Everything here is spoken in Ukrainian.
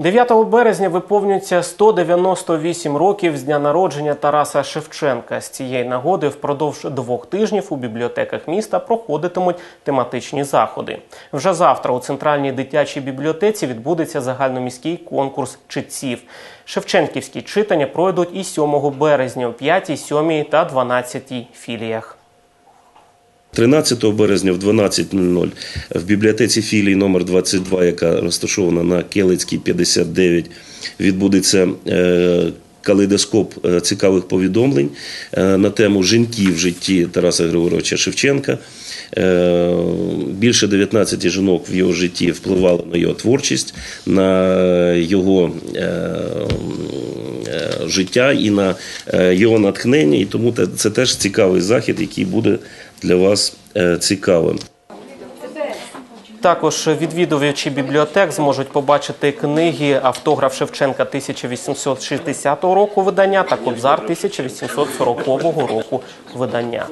9 березня виповнюється 198 років з дня народження Тараса Шевченка. З цієї нагоди впродовж двох тижнів у бібліотеках міста проходитимуть тематичні заходи. Вже завтра у центральній дитячій бібліотеці відбудеться загальноміський конкурс читців. Шевченківські читання пройдуть і 7 березня о 5, 7 та 12 філіях. 13 березня в 12.00 в бібліотеці філії номер 22, яка розташована на Келицькій 59, відбудеться е, калейдоскоп е, цікавих повідомлень е, на тему жінки в житті Тараса Григоровича Шевченка. Більше 19 жінок в його житті впливали на його творчість, на його життя і на е, його натхнення. І тому це теж цікавий захід, який буде для вас е, цікавим. Також відвідувачі бібліотек зможуть побачити книги автограф Шевченка 1860 року видання та Кобзар 1840 року видання.